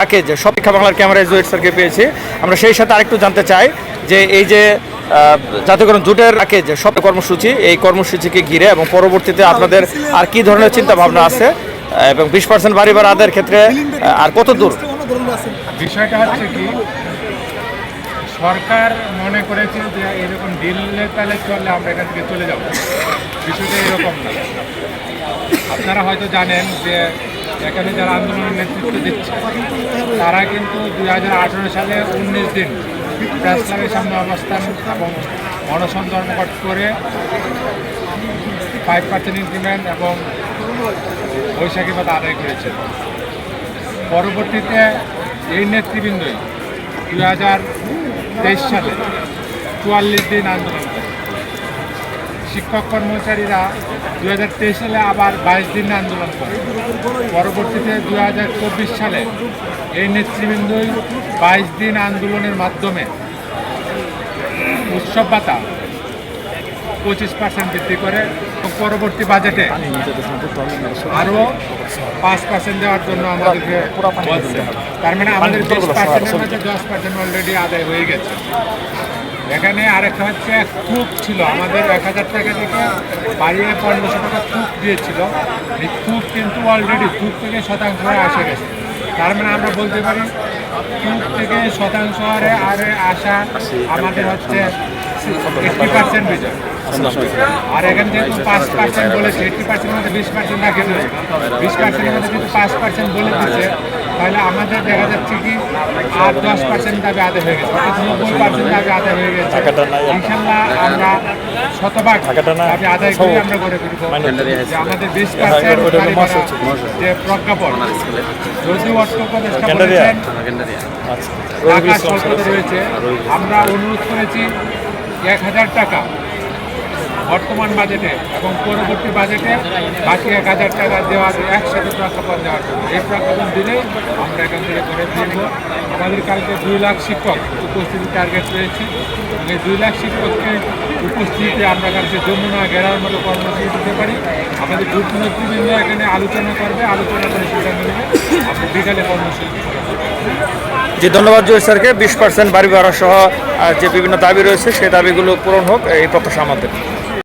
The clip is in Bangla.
তাকে যে সপেক্ষা বাংলার ক্যামেরায় জুয়েট স্যারকে পেয়েছি। আমরা সেই সাথে আরেকটু জানতে চাই যে এই যে জাতীয়করণ জোটের আগে যে সব কর্মসূচি, এই কর্মসূচিকে ঘিরে এবং পরবর্তীতে আপনাদের আর কি ধরনের চিন্তা ভাবনা আছে এবং বিশ পার্সেন্ট বাড়ি ভাড়া আদের ক্ষেত্রে আর কত দূর? বিষয়টা হচ্ছে কি, সরকার মনে করেছে যে এরকম ডিলের তালে চললে আমরা এখান থেকে চলে যাব। বিষয়টা এরকম না। আপনারা হয়তো জানেন যে এখানে যারা আন্দোলনের নেতৃত্ব দিচ্ছে, তারা কিন্তু দুই হাজার আঠেরো সালে উনিশ দিন প্রেস ক্লাবের সামনে অবস্থান এবং অনশন ধর্মঘট করে ফাইভ পার্সেন্ট ইনক্রিমেন্ট এবং বৈশাখী ভাতা আদায় করেছে পরবর্তীতে এই নেতৃবৃন্দই দুই হাজার তেইশ সালে চুয়াল্লিশ দিন আন্দোলন শিক্ষক কর্মচারীরা দু হাজার তেইশ সালে আবার বাইশ দিন আন্দোলন করে। পরবর্তীতে দু হাজার চব্বিশ সালে এই নেতৃবৃন্দই বাইশ দিন আন্দোলনের মাধ্যমে উৎসব ভাতা পঁচিশ পার্সেন্ট বৃদ্ধি করে পরবর্তী বাজেটে আরও পাঁচ পার্সেন্ট দেওয়ার জন্য আমাদেরকে বলছে। তার মানে আমাদের বিশ পার্সেন্টের মধ্যে দশ পার্সেন্ট অলরেডি আদায় হয়ে গেছে। এখানে আরেকটা হচ্ছে খুব ছিল। আমাদের এক হাজার টাকা থেকে বাড়িয়ে পনেরোশো টাকা খুব দিয়েছিল। এই খুব কিন্তু অলরেডি খুব থেকে শতাংশ হয়ে আসে গেছে। তার মানে আমরা বলতে পারি খুব থেকে শতাংশ হারে আরে আসা আমাদের হচ্ছে এইটটি পার্সেন্ট বিজয় আর এখান থেকে পাঁচ পার্সেন্ট বলেছে এইটটি পার্সেন্টের মধ্যে বিশ পার্সেন্ট রাখে বিশ পার্সেন্টের মধ্যে কিন্তু পাঁচ পার্সেন্ট বলে দিচ্ছে তাহলে আমাদের দেখা যাচ্ছে কি আর দশ পার্সেন্ট দাবি আদায় হয়ে গেছে নব্বই পার্সেন্ট দাবি আদায় হয়ে গেছে। ইনশাল্লাহ আমরা শতভাগ দাবি আদায় করে আমরা ফিরবো যে আমাদের বিশ পার্সেন্ট যে প্রজ্ঞাপন যদিও অর্থ উপদেষ্টা বলেছেন টাকা স্বল্পতা রয়েছে। আমরা অনুরোধ করেছি এক হাজার টাকা বর্তমান বাজেটে এবং পরবর্তী বাজেটে বাকি এক হাজার টাকা দেওয়ার একসাথে প্রজ্ঞাপন দেওয়ার জন্য। এই প্রজ্ঞাপন দিলেই আমরা এখান থেকে করে ফিরব আমাদের কালকে দুই লাখ শিক্ষক উপস্থিতি টার্গেট রয়েছে এই দুই লাখ শিক্ষককে উপস্থিতিতে আমরা কালকে যমুনা গেরার মতো কর্মসূচি দিতে পারি। আমাদের নেতৃবৃন্দ এখানে আলোচনা করবে, আলোচনা করে সিদ্ধান্ত নেবে। আমরা বিকালে কর্মসূচি। যে ধন্যবাদ জয় স্যারকে। বিশ পার্সেন্ট বাড়ি ভাড়া সহ যে বিভিন্ন দাবি রয়েছে, সেই দাবিগুলো পূরণ হোক, এই প্রত্যাশা আমাদের।